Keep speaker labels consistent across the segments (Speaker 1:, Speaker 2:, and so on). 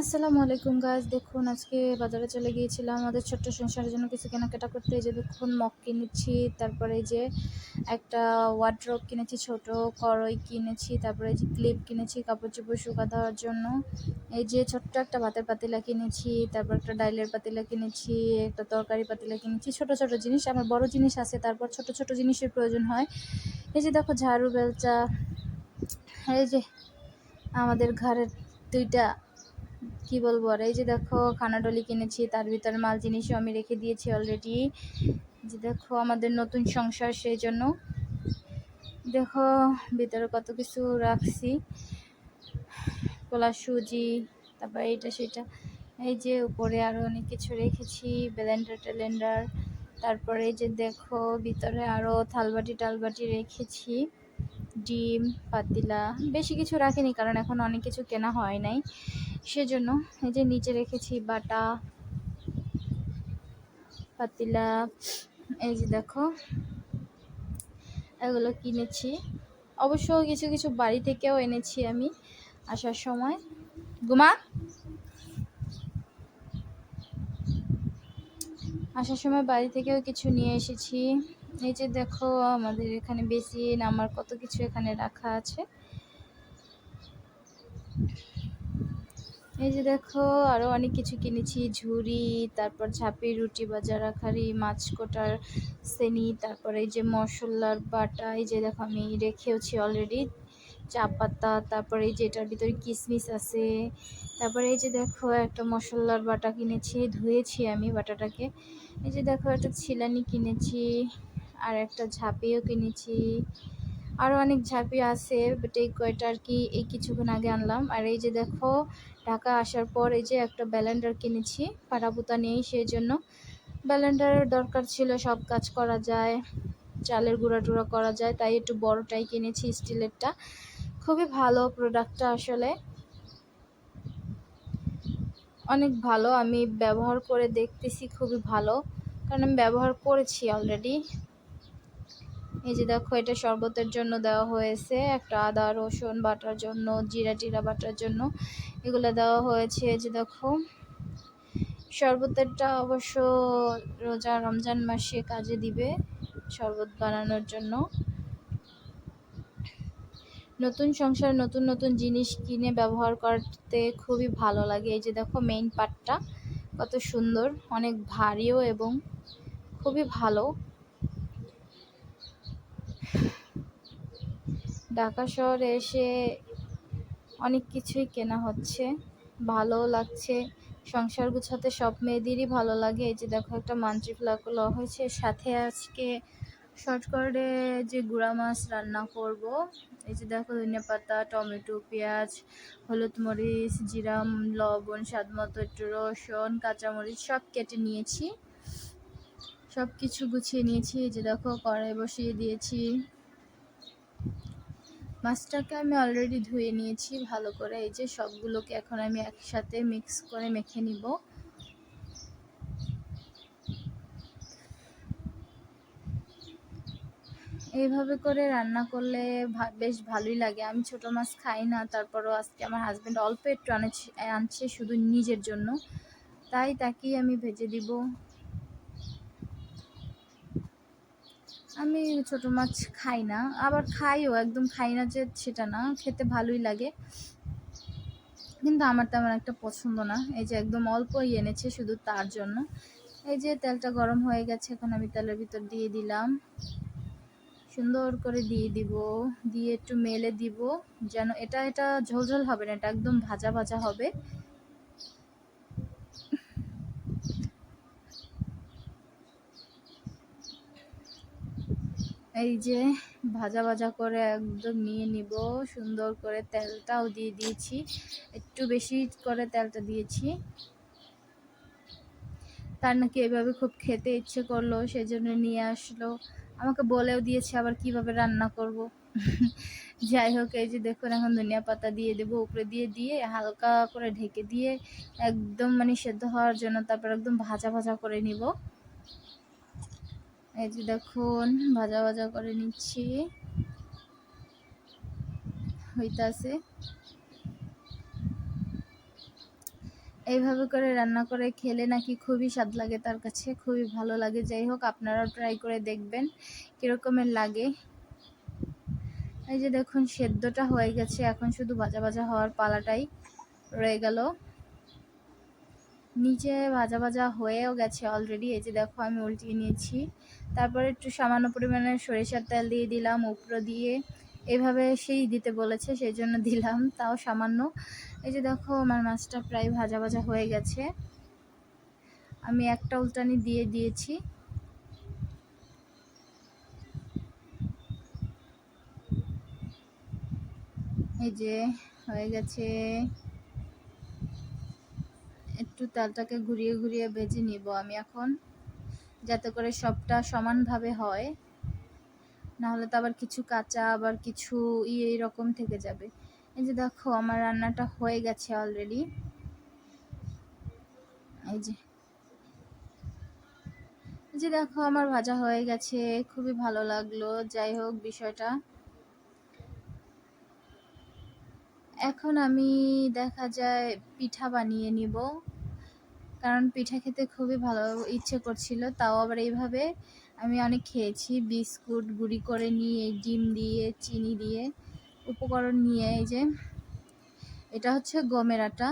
Speaker 1: আসসালামু আলাইকুম গাছ দেখুন, আজকে বাজারে চলে গিয়েছিলাম। আমাদের ছোট্ট সংসারের জন্য কিছু কেনাকাটা করতে। যে দেখুন, মগ কিনেছি, তারপরে এই যে একটা ওয়ার্ড্রপ কিনেছি, ছোট কড়ই কিনেছি, তারপরে যে ক্লিপ কিনেছি, কাপড় চোপড় শুকা দেওয়ার জন্য। এই যে ছোট্ট একটা ভাতের পাতিলা কিনেছি, তারপর একটা ডাইলের পাতিলা কিনেছি, একটা তরকারি পাতিলা কিনেছি। ছোট ছোট জিনিস, আমার বড় জিনিস আছে, তারপর ছোট ছোট জিনিসের প্রয়োজন হয়। এই যে দেখো, ঝাড়ু বেলচা, এই যে আমাদের ঘরের দুইটা কি বলব আর? এই যে দেখো, খানাডলি কিনেছি, তার ভিতরে মাল জিনিসও আমি রেখে দিয়েছি অলরেডি যে দেখো, আমাদের নতুন সংসার, সেই জন্য। দেখো, ভিতরে কত কিছু রাখছি। কলা সুজি, তারপর এইটা সেটা এই যে উপরে আরও অনেক কিছু রেখেছি ব্লেন্ডার টেলেন্ডার। তারপরে এই যে দেখো, ভিতরে আরও থালবাটি, টালবাটি রেখেছি। ডিম, পাতিলা, বেশি কিছু রাখিনি, কারণ এখন অনেক কিছু কেনা হয় নাই। সেজন্য এই যে নিচে রেখেছি বাটা, পাতিলা, এই যে দেখো, এগুলো কিনেছি। অবশ্য কিছু কিছু বাড়ি থেকেও এনেছি আমি আসার সময়। গুমা, আসার সময় বাড়ি থেকেও কিছু নিয়ে এসেছি। এই যে দেখো, আমাদের এখানে বেসিন, আমার কত কিছু এখানে রাখা আছে। এই যে দেখো আরও অনেক কিছু কিনেছি, ঝুড়ি, তারপর ঝাঁপি রুটি বাজা রাখারি মাছ কোটার সেনি, তারপরে এই যে মশলার বাটা, এই যে দেখো আমি রেখেওছি অলরেডি চা পাতা, তারপরে এই যে এটার ভিতরে কিশমিশ আছে, তারপরে এই যে দেখো একটা মশলার বাটা কিনেছি, ধুয়েছি আমি বাটাটাকে, এই যে দেখো একটা ছিলানি কিনেছি, আর একটা ঝাঁপিও কিনেছি আরও অনেক ঝাঁপি আছে বাট এই কয়টা আর কি, এই কিছুক্ষণ আগে আনলাম। আর এই যে দেখো, ঢাকা আসার পর এই যে একটা ব্যালেন্ডার কিনেছি পাটাপুতা নেই সেই জন্য ব্যালেন্ডারের দরকার ছিল, সব কাজ করা যায়, চালের গুঁড়া টুড়া করা যায়, তাই একটু বড়টাই কিনেছি স্টিলেরটা। খুবই ভালো প্রোডাক্টটা আসলে। অনেক ভালো, আমি ব্যবহার করে দেখতেছি খুবই ভালো, কারণ আমি ব্যবহার করেছি অলরেডি এই যে দেখো, এটা শরবতের জন্য দেওয়া হয়েছে। একটা আদা, রসুন বাটার জন্য, জিরা টিরা বাটার জন্য এগুলো দেওয়া হয়েছে। এই যে দেখো, শরবতেরটা অবশ্য রোজা রমজান মাসে কাজে দিবে শরবত বানানোর জন্য। নতুন সংসার, নতুন নতুন জিনিস কিনে ব্যবহার করতে খুবই ভালো লাগে। এই যে দেখো মেইন পার্টটা কত সুন্দর, অনেক ভারীও এবং খুবই ভালো। ঢাকা শহরে এসে অনেক কিছুই কেনা হচ্ছে। ভালো লাগছে। সংসার গুছাতে সব মেয়েদেরই ভালো লাগে। এই যে দেখো একটা মান্ত্রি ফ্লাগুলো হয়েছে। সাথে আজকে শর্টকাটে যে গুঁড়া মাছ রান্না করব। এই যে দেখো ধনিয়া পাতা, টমেটো, পেঁয়াজ, হলুদ মরিচ জিরা লবণ, স্বাদ মতো একটু রসুন, কাঁচামরিচ সব কেটে নিয়েছি। সব কিছু গুছিয়ে নিয়েছি। এই যে দেখো কড়াই বসিয়ে দিয়েছি। মাছটাকে আমি অলরেডি ধুয়ে নিয়েছি ভালো করে। এই যে সবগুলোকে এখন আমি একসাথে মিক্স করে মেখে নিব। এইভাবে করে রান্না করলে বেশ ভালোই লাগে। আমি ছোট মাছ খাই না, তারপরও আজকে আমার হাজব্যান্ড অল্প একটু আনছে শুধু নিজের জন্য। তাই তাকেই আমি ভেজে দিব। আমি ছোট মাছ খাই না, আবার খাইও, একদম খাই না যে সেটা না, খেতে ভালোই লাগে। কিন্তু আমার তেমন একটা পছন্দ না, এই যে একদম অল্পই এনেছে শুধু তার জন্য। এই যে তেলটা গরম হয়ে গেছে, এখন আমি তেলের ভিতর দিয়ে দিলাম। সুন্দর করে দিয়ে দিব, দিয়ে একটু মেলে দিব, যেন এটা এটা ঝোলঝোল হবে না, এটা একদম ভাজা ভাজা হবে। এই যে ভাজা ভাজা করে একদম নিয়ে নিব, সুন্দর করে তেলটাও দিয়ে দিয়েছি, একটু বেশি করে তেলটা দিয়েছি। তার নাকি এভাবে খুব খেতে ইচ্ছে করল, সেজন্য নিয়ে আসলো। আমাকে বলেও দিয়েছে আবার কীভাবে রান্না করব। যাই হোক, এই যে দেখুন, এখন ধনিয়া পাতা দিয়ে দেবো, উপরে দিয়ে দিয়ে হালকা করে ঢেকে দিয়ে একদম মানে সেদ্ধ হওয়ার জন্য তারপর একদম ভাজা ভাজা করে নিব। এই যে দেখুন, ভাজা ভাজা করে নিচ্ছি। হইতাছে। এইভাবে করে রান্না করে খেলে নাকি খুবই স্বাদ লাগে তার কাছে, খুবই ভালো লাগে। যাই হোক, আপনারাও ট্রাই করে দেখবেন কীরকমের লাগে। এই যে দেখুন, সেদ্ধটা হয়ে গেছে। এখন শুধু ভাজা ভাজা হওয়ার পালাটাই রয়ে গেল। নিচে ভাজা ভাজা হয়েও গেছে অলরেডি এই যে দেখো, আমি উল্টিয়ে নিয়েছি। তারপরে একটু সামান্য পরিমাণে সরিষার তেল দিয়ে দিলাম উপরে দিয়ে। এভাবে সেই দিতে বলেছে, সেই জন্য দিলাম, তাও সামান্য। এই যে দেখো, আমার মাছটা প্রায় ভাজা ভাজা হয়ে গেছে। আমি একটা উল্টানি দিয়ে দিয়েছি। এই যে, হয়ে গেছে। একটু তেলটাকে ঘুরিয়ে ঘুরিয়ে ভেজে নিব। আমি এখন যাতে করে সবটা সমানভাবে হয়, নাহলে তো আবার কিছু কাঁচা, আবার কিছু ইয়ে এরকম থেকে যাবে। এই যে দেখো, আমার রান্নাটা হয়ে গেছে অলরেডি এই যে এই যে দেখো, আমার ভাজা হয়ে গেছে, খুবই ভালো লাগল। যাই হোক, বিষয়টা। এখন আমি দেখা যায় পিঠা বানিয়ে নিব। কারণ পিঠা খেতে খুবই ভালো ইচ্ছে করছিল, তাও আবার এইভাবে আমি অনেক খেয়েছি। বিস্কুট, গুঁড়ি করে নিয়ে, ডিম দিয়ে, চিনি দিয়ে, উপকরণ নিয়ে, এই যে এটা হচ্ছে গমের আটা।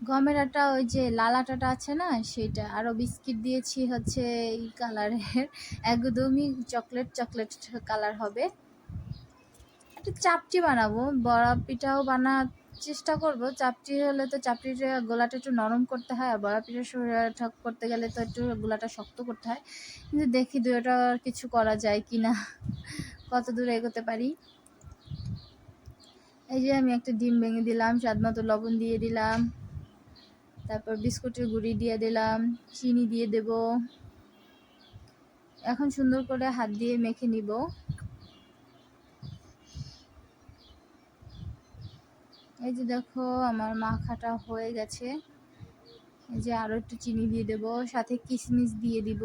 Speaker 1: গমের আটা, ওই যে লাল আটাটা আছে না সেটা আরও বিস্কিট দিয়েছি হচ্ছে এই কালারের, একদমই চকলেট চকলেট কালার হবে। একটা চাপটি বানাবো, বড়া পিঠাও বানার চেষ্টা করব। চাপটি হলে তো চাপটির গোলাটা একটু নরম করতে হয়, আর বড়া পিঠা ঠক করতে গেলে তো একটু গোলাটা শক্ত করতে হয়। কিন্তু দেখি দুটোটা কিছু করা যায় কি না, কত দূর এগোতে পারি। এই যে আমি একটা ডিম ভেঙে দিলাম, স্বাদ মতো লবণ দিয়ে দিলাম। তারপর বিস্কুটের গুঁড়ি দিয়ে দিলাম, চিনি দিয়ে দেব। এখন সুন্দর করে হাত দিয়ে মেখে নিব। এই যে দেখো, আমার মাখাটা হয়ে গেছে। এই যে আরও একটু চিনি দিয়ে দেব, সাথে কিশমিশ দিয়ে দিব।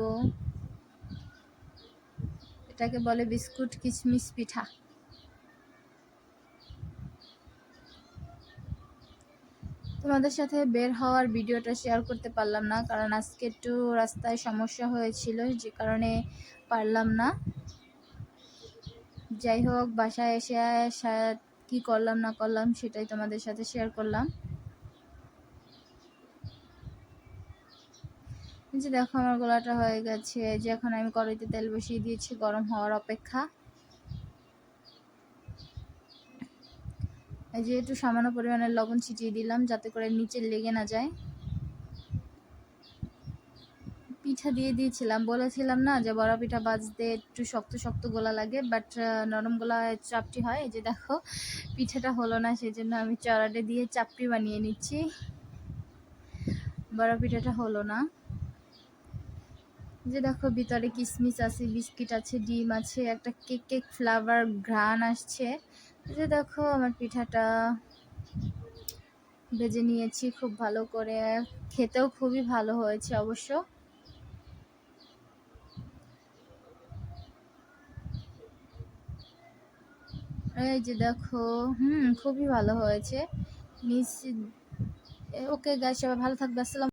Speaker 1: এটাকে বলে বিস্কুট কিশমিশ পিঠা। তোমাদের সাথে বের হওয়ার ভিডিওটা শেয়ার করতে পারলাম না, কারণ আজকে একটু রাস্তায় সমস্যা হয়েছিল, যে কারণে পারলাম না। যাই হোক, বাসায় এসে কি করলাম, না করলাম সেটাই তোমাদের সাথে শেয়ার করলাম। যে দেখো আমার গলাটা হয়ে গেছে যে এখন আমি কড়াইতে তেল বসিয়ে দিয়েছি গরম হওয়ার অপেক্ষা। যেহেতু সামান্য পরিমাণের লবণ ছিটিয়ে দিলাম যাতে করে নিচে লেগে না যায়। পিঠা দিয়ে দিয়েছিলাম। বলেছিলাম না যে বড়া পিঠা বাজতে একটু শক্ত শক্ত গোলা লাগে বাট নরম গোলা চাপটি হয়। এই যে দেখো, পিঠাটা হলো না সেই জন্য আমি চড়াটে দিয়ে চাপটি বানিয়ে নিচ্ছি। বড়া পিঠাটা হলো না। যে দেখো, ভিতরে কিসমিস আছে, বিস্কিট আছে, ডিম আছে, একটা কেক কেক ফ্লাভার ঘ্রাণ আসছে। যে দেখো, আমার পিঠাটা ভেজে নিয়েছি, খুব ভালো করে। খেতেও খুবই ভালো হয়েছে অবশ্য। এই যে দেখো হুম খুবই ভালো হয়েছে। মিস ওকে গাছ সবাই ভালো থাকবে আসসালাম